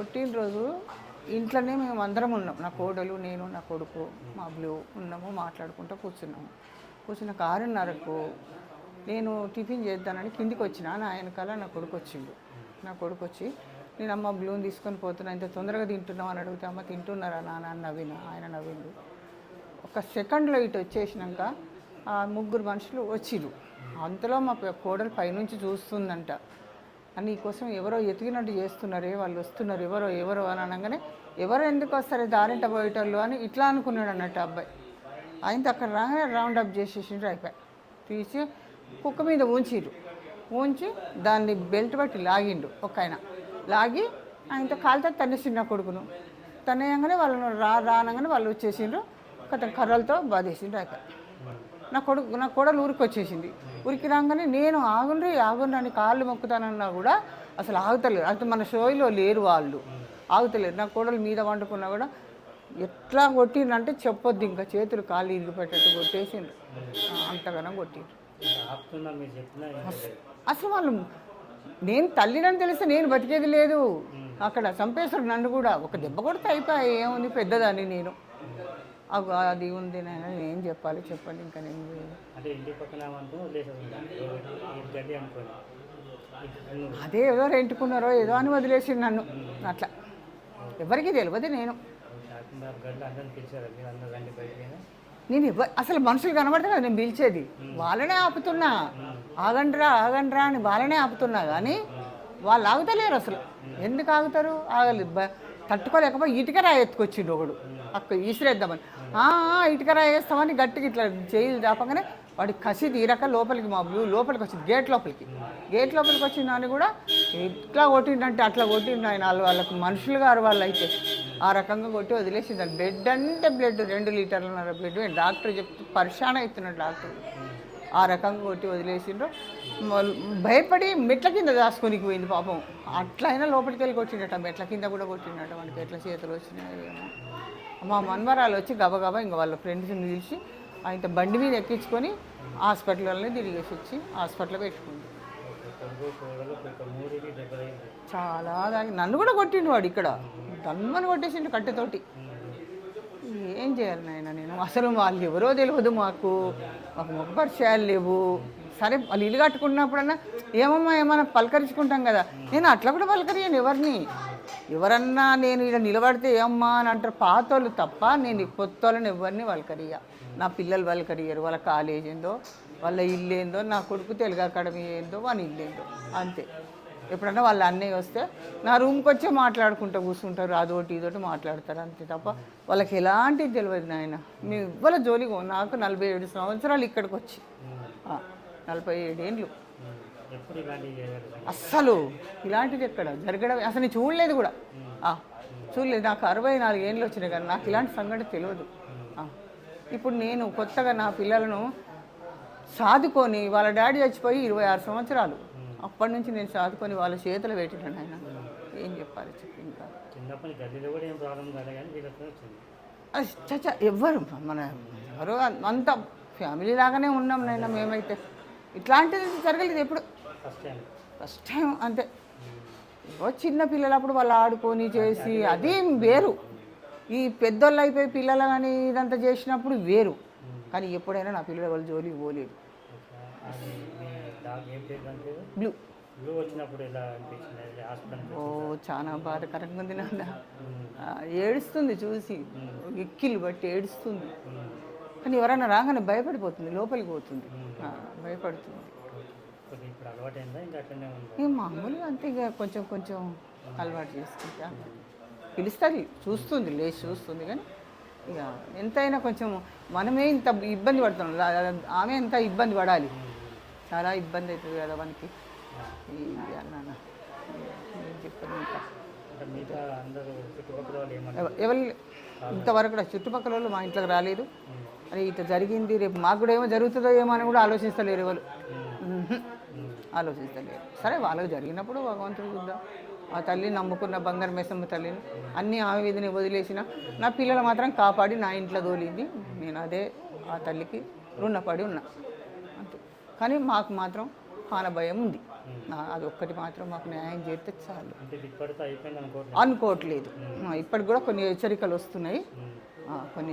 పుట్టినరోజు ఇంట్లోనే మేము అందరం ఉన్నాం. నా కోడలు నేను నా కొడుకు మా బ్లూ ఉన్నాము మాట్లాడుకుంటూ కూర్చున్నాము. కూర్చున్న ఆరున్నరకు నేను టిఫిన్ చేద్దానని కిందికి వచ్చిన నా వెనకాల నా కొడుకు వచ్చిండు. నా కొడుకు వచ్చి నేను అమ్మ బ్లూని తీసుకొని పోతున్నా ఇంత తొందరగా తింటున్నావు అని అడిగితే అమ్మ తింటున్నారా నాన్న? అని నవ్విన ఆయన నవ్విండు. ఒక సెకండ్లో ఇటు వచ్చేసినాక ఆ ముగ్గురు మనుషులు వచ్చిరు అంతలో మా కోడలు పైనుంచి చూస్తుందంట. అని నీకోసం ఎవరో ఎతికినట్టు చేస్తున్నారే వాళ్ళు వస్తున్నారు ఎవరో ఎవరో అని అనగానే ఎవరు ఎందుకు వస్తారు దారింట పోయేటోళ్ళు అని ఇట్లా అనుకున్నాడు అన్నట్టు అబ్బాయి. ఆయనతో అక్కడ రాగానే రౌండ్ అప్ చేసేసిండ్రు అయిపోయి తీసి కుక్క మీద ఉంచిరు ఉంచి దాన్ని బెల్ట్ బట్టి లాగిండు ఒక ఆయన. లాగి ఆయనతో కాలుతో తన్నేసిండు నా కొడుకును. తనేయంగానే వాళ్ళను రా రానగానే వాళ్ళు వచ్చేసిండ్రు. కథ కర్రలతో బాధేసిండ్రు అయిపోయి నా కొడుకు నా కోడలు ఊరికి వచ్చేసింది ఊరికి రాగానే నేను ఆగుండ్రి ఆగుండ్రి అని కాళ్ళు మొక్కుతానన్నా కూడా అసలు ఆగుతలేరు అంటే మన షోలో లేరు వాళ్ళు. ఆగుతలేరు నా కోడలు మీద వండుకున్నా కూడా ఎట్లా కొట్టిండ్రంటే చెప్పొద్దు ఇంకా. చేతులు కాళ్ళు ఇరిగి పెట్టట్టు కొట్టేసిండ్రు. అంతగానో కొట్టిండ్రు. అసలు వాళ్ళు నేను తల్లినని తెలిస్తే నేను బతికేది లేదు. అక్కడ చంపేశారు నన్ను కూడా. ఒక దెబ్బ కొడితే అయిపోయి. ఏముంది? పెద్దదాన్ని నేను. అది ఉంది నాయన ఏం చెప్పాలి చెప్పండి ఇంకా నేను అదే ఏదో రెంటుకున్నారో ఏదో అని వదిలేసి నన్ను. అట్లా. ఎవరికి తెలియదు నేను. నేను అసలు మనుషులు కనబడితే కదా నేను పిలిచేది. వాళ్ళనే ఆపుతున్నా. ఆగండ్రా ఆగండ్రా అని వాళ్ళనే ఆపుతున్నా కానీ వాళ్ళు ఆగుతలేరు అసలు. ఎందుకు ఆగుతారు? ఆగలి బ- తట్టుకోలేకపోయి ఇటుక రాయి ఎత్తుకొచ్చిండు ఒకడు. అక్క ఈసిరేద్దామని. ఇటుకరా వేస్తామని గట్టిగా ఇట్లా చేయి దాపగానే వాడి కసి తీరక లోపలికి మా బ్లూ లోపలికి వచ్చింది గేట్ లోపలికి. గేట్ లోపలికి వచ్చిన అని కూడా ఎట్లా కొట్టిండంటే అట్లా కొట్టిండు ఆయన. వాళ్ళు వాళ్ళకి మనుషులు గారు వాళ్ళు అయితే ఆ రకంగా కొట్టి వదిలేసింది బ్లడ్ అంటే బ్లడ్ రెండు లీటర్లన్నర బ్లడ్ డాక్టర్ చెప్తూ పరిశాన అవుతున్నాడు డాక్టర్. ఆ రకంగా కొట్టి వదిలేసిండ్రు. భయపడి మెట్ల కింద దాచుకొని పోయింది పాపం. అట్లయినా లోపలికి వెళ్ళి కొట్టిండట మెట్ల కింద కూడా కొట్టిండట మనకి ఎట్లా చేతులు వచ్చినాయో మా మన్వరాలు వచ్చి గబగబా ఇంకా వాళ్ళ ఫ్రెండ్స్ని పిలిచి ఆయన బండి మీద ఎక్కించుకొని హాస్పిటల్లోనే తిరిగేసి వచ్చి హాస్పిటల్లో పెట్టుకుంది. చాలా దానికి నన్ను కూడా కొట్టిండు వాడు ఇక్కడ. దమ్మని కొట్టేసిండు కట్టెతోటి. ఏం చేయాలి నాయన నేను? అసలు వాళ్ళు ఎవరో తెలియదు మాకు. మాకు ముఖ లేవు. సరే వాళ్ళు ఇల్లు కట్టుకున్నప్పుడన్నా ఏమమ్మా ఏమన్నా పలకరించుకుంటాం కదా. నేను అట్లా కూడా పలకరియను ఎవరిని? ఎవరన్నా నేను ఇక్కడ నిలబడితే ఏమ్మా అని అంటారు. పాతోళ్ళు తప్ప నేను కొత్త వాళ్ళని ఎవరిని అడిగా నా పిల్లలు పలకరియరు వాళ్ళ కాలేజ్ ఏందో వాళ్ళ ఇల్లు ఏందో నా కొడుకు తెలుగు అకాడమీ ఏందో వాళ్ళ ఇల్లు ఏందో. అంతే. ఎప్పుడన్నా వాళ్ళ అన్నయ్య వస్తే నా రూమ్కి వచ్చి మాట్లాడుకుంటూ కూర్చుంటారు అదోటి ఇదోటి మాట్లాడతారు. అంతే తప్ప వాళ్ళకి ఎలాంటిది తెలియదు నాయన. మీ ఇవ్వాల జోలిగో నాకు నలభై ఏడు సంవత్సరాలు ఇక్కడికి వచ్చి. నలభై ఏడేండ్లు. ఎప్పుడు అస్సలు ఇలాంటిది ఎక్కడ జరగడం అసలు నేను చూడలేదు కూడా. చూడలేదు. నాకు అరవై నాలుగు ఏళ్ళు వచ్చినాయి కానీ నాకు ఇలాంటి సంఘటన తెలియదు. ఇప్పుడు నేను కొత్తగా నా పిల్లలను సాదుకొని వాళ్ళ డాడీ చచ్చిపోయి ఇరవై ఆరు సంవత్సరాలు. అప్పటి నుంచి నేను సాదుకొని వాళ్ళ చేతులు పెట్టినాను ఆయన ఏం చెప్పాలి చెప్పి ఇంకా చచ్చా ఎవ్వరు మన ఎవరు అంత ఫ్యామిలీ లాగానే ఉన్నాం నైనా మేమైతే. ఇట్లాంటిది జరగలేదు ఎప్పుడు. ఫస్ట్ టైం అంతే. ఏవో చిన్న పిల్లలప్పుడు వాళ్ళు ఆడుకొని చేసి అది వేరు. ఈ పెద్దోళ్ళు అయిపోయి పిల్లలు కానీ ఇదంతా చేసినప్పుడు వేరు. కానీ ఎప్పుడైనా నా పిల్లల వాళ్ళ జోలికి పోలేదు. బ్లూ. ఓ చాలా బాధకరంగా ఉంది నాన్న. ఆ, ఏడుస్తుంది చూసి. ఎక్కిళ్ళు బట్టి ఏడుస్తుంది. కానీ ఎవరైనా రాగానే భయపడిపోతుంది లోపలికి పోతుంది. భయపడుతుంది. ఇక మామూలుగా అంతే ఇక కొంచెం కొంచెం అలవాటు చేసుకుంటా. పిలుస్తుంది చూస్తుంది లేచి చూస్తుంది కానీ ఇక ఎంతైనా కొంచెం మనమే ఇంత ఇబ్బంది పడుతున్నాం. ఆమె ఎంత ఇబ్బంది పడాలి. చాలా ఇబ్బంది అవుతుంది కదా మనకి. ఏం నాన్న ఏం చెప్పాను ఇంకా? ఎవరు ఇంతవరకు కూడా చుట్టుపక్కల వాళ్ళు మా ఇంట్లోకి రాలేదు. అరే ఇట్లా జరిగింది రేపు మాకు కూడా ఏమో జరుగుతుందో ఏమో అని కూడా ఆలోచిస్తలేరు ఎవరు. ఆలోచిస్తలేరు. సరే వాళ్ళకి జరిగినప్పుడు భగవంతుడు చూద్దాం. ఆ తల్లి నమ్ముకున్న బంగారు మెసమ్మ తల్లిని అన్ని ఆమె విధిని వదిలేసిన. నా పిల్లలు మాత్రం కాపాడి నా ఇంట్లో దోలింది నేను అదే ఆ తల్లికి రుణపడి ఉన్నా. అంతే. కానీ మాకు మాత్రం పాన భయం ఉంది. అది ఒక్కటి మాత్రం మాకు న్యాయం చేస్తే చాలు. అనుకోవట్లేదు. ఇప్పటికి కూడా కొన్ని హెచ్చరికలు వస్తున్నాయి. కొన్ని